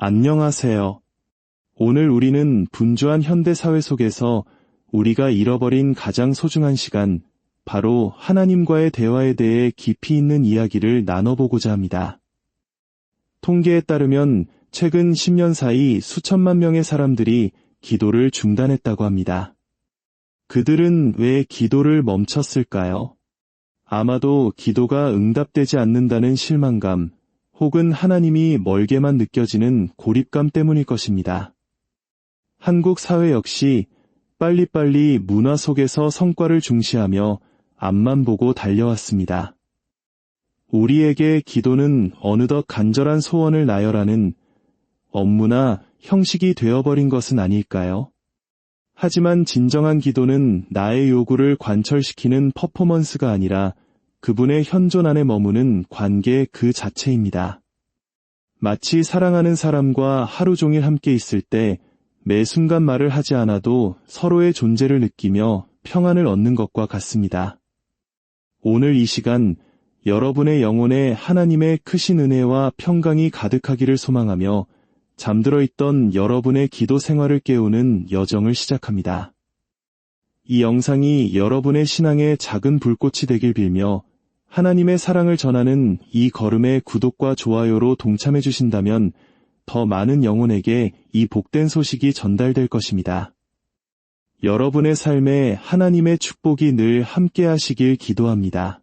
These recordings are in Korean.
안녕하세요. 오늘 우리는 분주한 현대 사회 속에서 우리가 잃어버린 가장 소중한 시간, 바로 하나님과의 대화에 대해 깊이 있는 이야기를 나눠보고자 합니다. 통계에 따르면 최근 10년 사이 수천만 명의 사람들이 기도를 중단했다고 합니다. 그들은 왜 기도를 멈췄을까요? 아마도 기도가 응답되지 않는다는 실망감, 혹은 하나님이 멀게만 느껴지는 고립감 때문일 것입니다. 한국 사회 역시 빨리빨리 문화 속에서 성과를 중시하며 앞만 보고 달려왔습니다. 우리에게 기도는 어느덧 간절한 소원을 나열하는 업무나 형식이 되어버린 것은 아닐까요? 하지만 진정한 기도는 나의 요구를 관철시키는 퍼포먼스가 아니라 그분의 현존 안에 머무는 관계 그 자체입니다. 마치 사랑하는 사람과 하루 종일 함께 있을 때 매 순간 말을 하지 않아도 서로의 존재를 느끼며 평안을 얻는 것과 같습니다. 오늘 이 시간 여러분의 영혼에 하나님의 크신 은혜와 평강이 가득하기를 소망하며 잠들어 있던 여러분의 기도 생활을 깨우는 여정을 시작합니다. 이 영상이 여러분의 신앙의 작은 불꽃이 되길 빌며 하나님의 사랑을 전하는 이 걸음의 구독과 좋아요로 동참해 주신다면 더 많은 영혼에게 이 복된 소식이 전달될 것입니다. 여러분의 삶에 하나님의 축복이 늘 함께 하시길 기도합니다.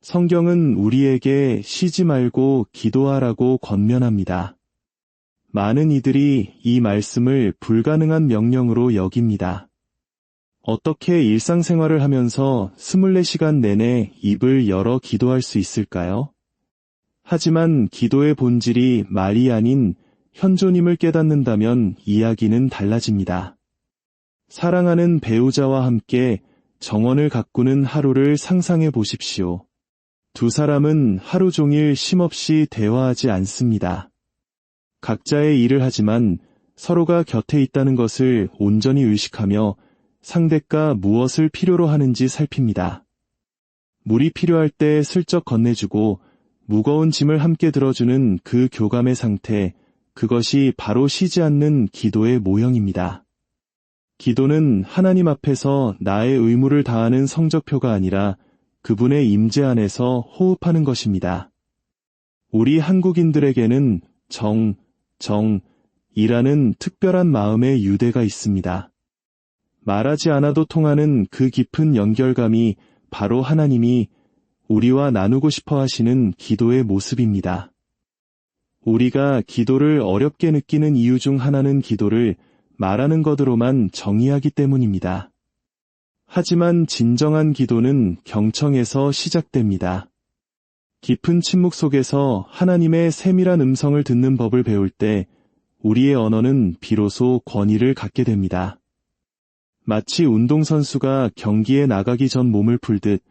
성경은 우리에게 쉬지 말고 기도하라고 권면합니다. 많은 이들이 이 말씀을 불가능한 명령으로 여깁니다. 어떻게 일상생활을 하면서 24시간 내내 입을 열어 기도할 수 있을까요? 하지만 기도의 본질이 말이 아닌 현존임을 깨닫는다면 이야기는 달라집니다. 사랑하는 배우자와 함께 정원을 가꾸는 하루를 상상해 보십시오. 두 사람은 하루 종일 쉼없이 대화하지 않습니다. 각자의 일을 하지만 서로가 곁에 있다는 것을 온전히 의식하며 상대가 무엇을 필요로 하는지 살핍니다. 물이 필요할 때 슬쩍 건네주고 무거운 짐을 함께 들어주는 그 교감의 상태, 그것이 바로 쉬지 않는 기도의 모형입니다. 기도는 하나님 앞에서 나의 의무를 다하는 성적표가 아니라 그분의 임재 안에서 호흡하는 것입니다. 우리 한국인들에게는 정, 정, 이라는 특별한 마음의 유대가 있습니다. 말하지 않아도 통하는 그 깊은 연결감이 바로 하나님이 우리와 나누고 싶어 하시는 기도의 모습입니다. 우리가 기도를 어렵게 느끼는 이유 중 하나는 기도를 말하는 것으로만 정의하기 때문입니다. 하지만 진정한 기도는 경청에서 시작됩니다. 깊은 침묵 속에서 하나님의 세밀한 음성을 듣는 법을 배울 때 우리의 언어는 비로소 권위를 갖게 됩니다. 마치 운동선수가 경기에 나가기 전 몸을 풀듯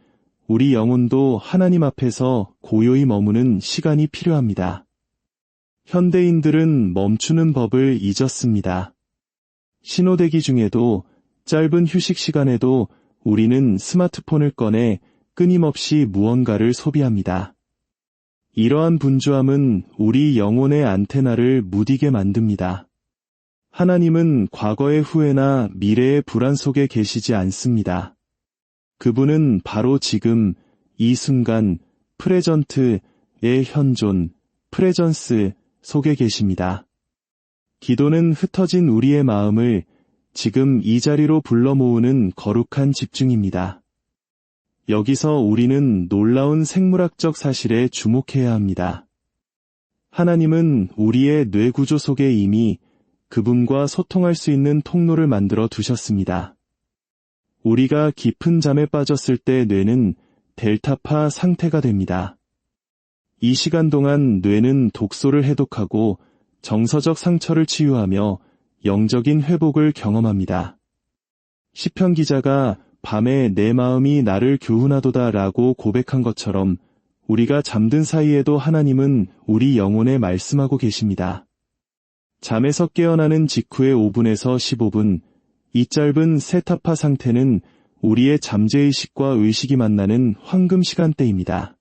우리 영혼도 하나님 앞에서 고요히 머무는 시간이 필요합니다. 현대인들은 멈추는 법을 잊었습니다. 신호대기 중에도 짧은 휴식 시간에도 우리는 스마트폰을 꺼내 끊임없이 무언가를 소비합니다. 이러한 분주함은 우리 영혼의 안테나를 무디게 만듭니다. 하나님은 과거의 후회나 미래의 불안 속에 계시지 않습니다. 그분은 바로 지금, 이 순간, 프레전트의 현존, 프레전스 속에 계십니다. 기도는 흩어진 우리의 마음을 지금 이 자리로 불러 모으는 거룩한 집중입니다. 여기서 우리는 놀라운 생물학적 사실에 주목해야 합니다. 하나님은 우리의 뇌 구조 속에 이미 그분과 소통할 수 있는 통로를 만들어 두셨습니다. 우리가 깊은 잠에 빠졌을 때 뇌는 델타파 상태가 됩니다. 이 시간 동안 뇌는 독소를 해독하고 정서적 상처를 치유하며 영적인 회복을 경험합니다. 시편 기자가 밤에 내 마음이 나를 교훈하도다 라고 고백한 것처럼 우리가 잠든 사이에도 하나님은 우리 영혼에 말씀하고 계십니다. 잠에서 깨어나는 직후의 5분에서 15분, 이 짧은 세타파 상태는 우리의 잠재의식과 의식이 만나는 황금 시간대입니다.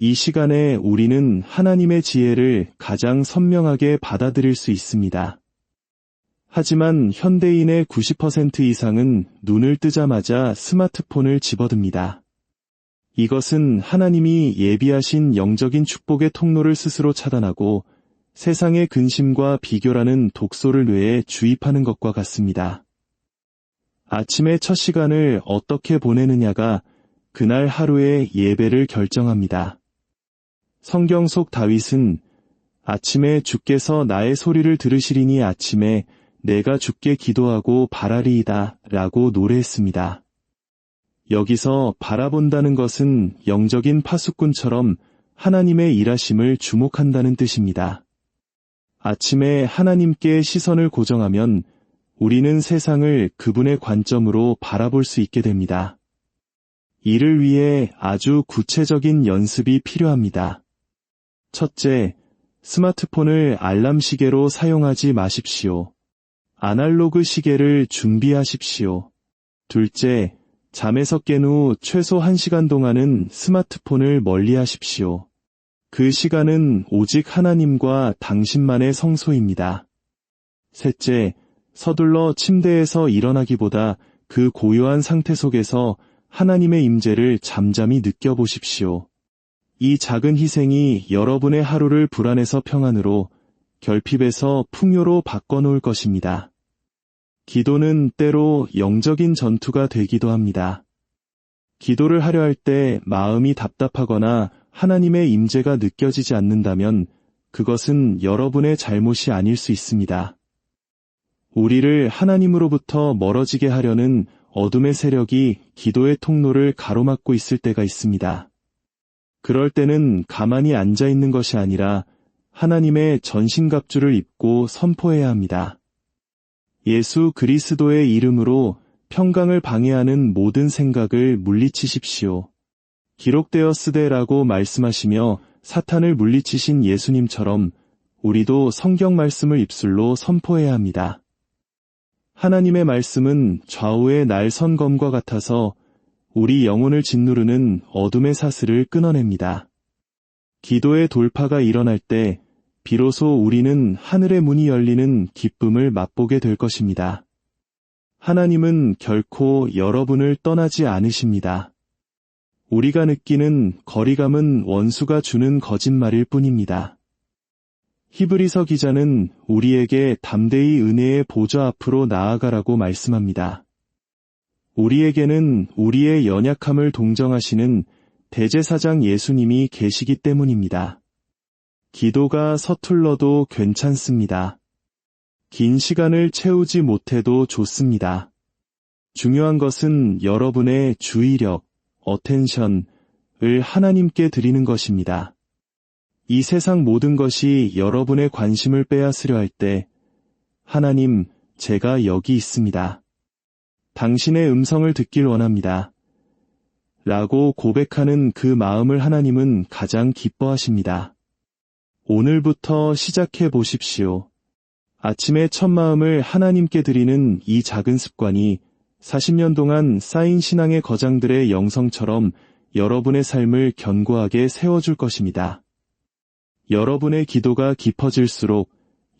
이 시간에 우리는 하나님의 지혜를 가장 선명하게 받아들일 수 있습니다. 하지만 현대인의 90% 이상은 눈을 뜨자마자 스마트폰을 집어듭니다. 이것은 하나님이 예비하신 영적인 축복의 통로를 스스로 차단하고 세상의 근심과 비교라는 독소를 뇌에 주입하는 것과 같습니다. 아침의 첫 시간을 어떻게 보내느냐가 그날 하루의 예배를 결정합니다. 성경 속 다윗은 아침에 주께서 나의 소리를 들으시리니 아침에 내가 주께 기도하고 바라리이다 라고 노래했습니다. 여기서 바라본다는 것은 영적인 파수꾼처럼 하나님의 일하심을 주목한다는 뜻입니다. 아침에 하나님께 시선을 고정하면 우리는 세상을 그분의 관점으로 바라볼 수 있게 됩니다. 이를 위해 아주 구체적인 연습이 필요합니다. 첫째, 스마트폰을 알람 시계로 사용하지 마십시오. 아날로그 시계를 준비하십시오. 둘째, 잠에서 깬 후 최소 1시간 동안은 스마트폰을 멀리 하십시오. 그 시간은 오직 하나님과 당신만의 성소입니다. 셋째, 서둘러 침대에서 일어나기보다 그 고요한 상태 속에서 하나님의 임재를 잠잠히 느껴보십시오. 이 작은 희생이 여러분의 하루를 불안에서 평안으로, 결핍에서 풍요로 바꿔놓을 것입니다. 기도는 때로 영적인 전투가 되기도 합니다. 기도를 하려 할 때 마음이 답답하거나 하나님의 임재가 느껴지지 않는다면 그것은 여러분의 잘못이 아닐 수 있습니다. 우리를 하나님으로부터 멀어지게 하려는 어둠의 세력이 기도의 통로를 가로막고 있을 때가 있습니다. 그럴 때는 가만히 앉아 있는 것이 아니라 하나님의 전신갑주를 입고 선포해야 합니다. 예수 그리스도의 이름으로 평강을 방해하는 모든 생각을 물리치십시오. 기록되었으되라고 말씀하시며 사탄을 물리치신 예수님처럼 우리도 성경 말씀을 입술로 선포해야 합니다. 하나님의 말씀은 좌우의 날선검과 같아서 우리 영혼을 짓누르는 어둠의 사슬을 끊어냅니다. 기도의 돌파가 일어날 때 비로소 우리는 하늘의 문이 열리는 기쁨을 맛보게 될 것입니다. 하나님은 결코 여러분을 떠나지 않으십니다. 우리가 느끼는 거리감은 원수가 주는 거짓말일 뿐입니다. 히브리서 기자는 우리에게 담대히 은혜의 보좌 앞으로 나아가라고 말씀합니다. 우리에게는 우리의 연약함을 동정하시는 대제사장 예수님이 계시기 때문입니다. 기도가 서툴러도 괜찮습니다. 긴 시간을 채우지 못해도 좋습니다. 중요한 것은 여러분의 주의력, 어텐션을 하나님께 드리는 것입니다. 이 세상 모든 것이 여러분의 관심을 빼앗으려 할 때, 하나님, 제가 여기 있습니다. 당신의 음성을 듣길 원합니다. 라고 고백하는 그 마음을 하나님은 가장 기뻐하십니다. 오늘부터 시작해 보십시오. 아침에 첫 마음을 하나님께 드리는 이 작은 습관이 40년 동안 쌓인 신앙의 거장들의 영성처럼 여러분의 삶을 견고하게 세워줄 것입니다. 여러분의 기도가 깊어질수록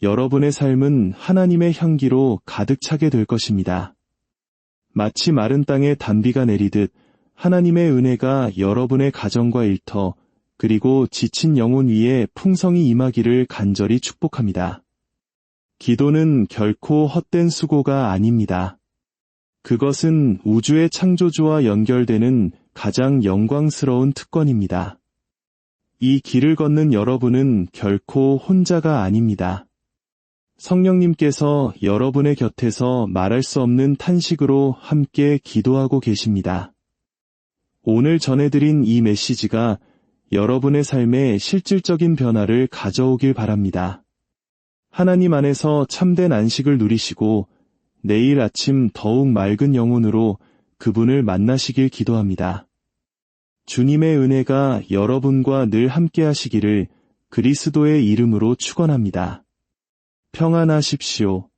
여러분의 삶은 하나님의 향기로 가득 차게 될 것입니다. 마치 마른 땅에 단비가 내리듯 하나님의 은혜가 여러분의 가정과 일터, 그리고 지친 영혼 위에 풍성이 임하기를 간절히 축복합니다. 기도는 결코 헛된 수고가 아닙니다. 그것은 우주의 창조주와 연결되는 가장 영광스러운 특권입니다. 이 길을 걷는 여러분은 결코 혼자가 아닙니다. 성령님께서 여러분의 곁에서 말할 수 없는 탄식으로 함께 기도하고 계십니다. 오늘 전해드린 이 메시지가 여러분의 삶에 실질적인 변화를 가져오길 바랍니다. 하나님 안에서 참된 안식을 누리시고 내일 아침 더욱 맑은 영혼으로 그분을 만나시길 기도합니다. 주님의 은혜가 여러분과 늘 함께 하시기를 그리스도의 이름으로 축원합니다. 평안하십시오.